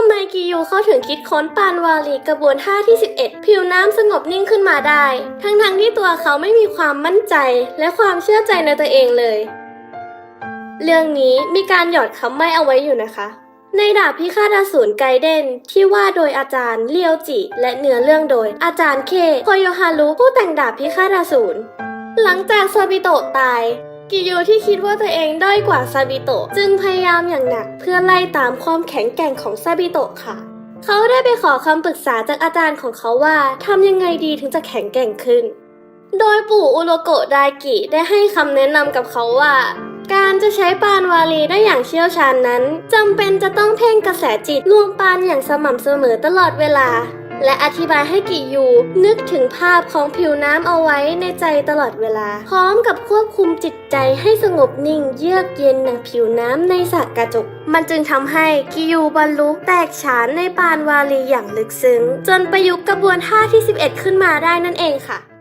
ำไมกิยูเขาถึงคิดค้นปานวาลีกระบวนท่าที่ 11 ผิวน้ำสงบนิ่งขึ้นมาได้ ทั้งๆที่ตัวเขาไม่มีความมั่นใจและความเชื่อใจในตัวเองเลย เรื่องนี้มีการหยอดคำไม่เอาไว้อยู่นะคะ ในดาบพิฆาตอสูรไกเดนที่ว่าโดยอาจารย์เลียวจิ และเนื้อเรื่องโดย อาจารย์เคโคโยฮารุผู้แต่งดาบพิฆาตอสูรหลังจากซาบิโตะตาย กิโยที่คิดว่าตัวเองด้อยกว่าซาบิโตะจึงพยายามอย่างหนักเพื่อไล่ตามความแข็งแกร่งของซาบิโตะค่ะ เขาได้ไปขอคำปรึกษาจากอาจารย์ของเขาว่าทำยังไงดีถึงจะแข็งแกร่งขึ้น โดยปู่อุโรโกะไดกิได้ให้คำแนะนำกับเขาว่า การจะใช้ปานวาลีได้อย่างเชี่ยวชาญนั้นจำเป็นจะต้องเพ่งกระแสจิตลวงปานอย่างสม่ำเสมอตลอดเวลา และอธิบายให้กิยูนึกถึงภาพของผิวน้ำเอาไว้ในใจตลอดเวลา พร้อมกับควบคุมจิตใจให้สงบนิ่งเยือกเย็นดังผิวน้ำในสระกระจก มันจึงทำให้กิยูบรรลุแตกฉานในปานวาลีอย่างลึกซึ้ง จนประยุกต์กระบวนท่าที่ 11 ขึ้นมาได้นั่นเองค่ะ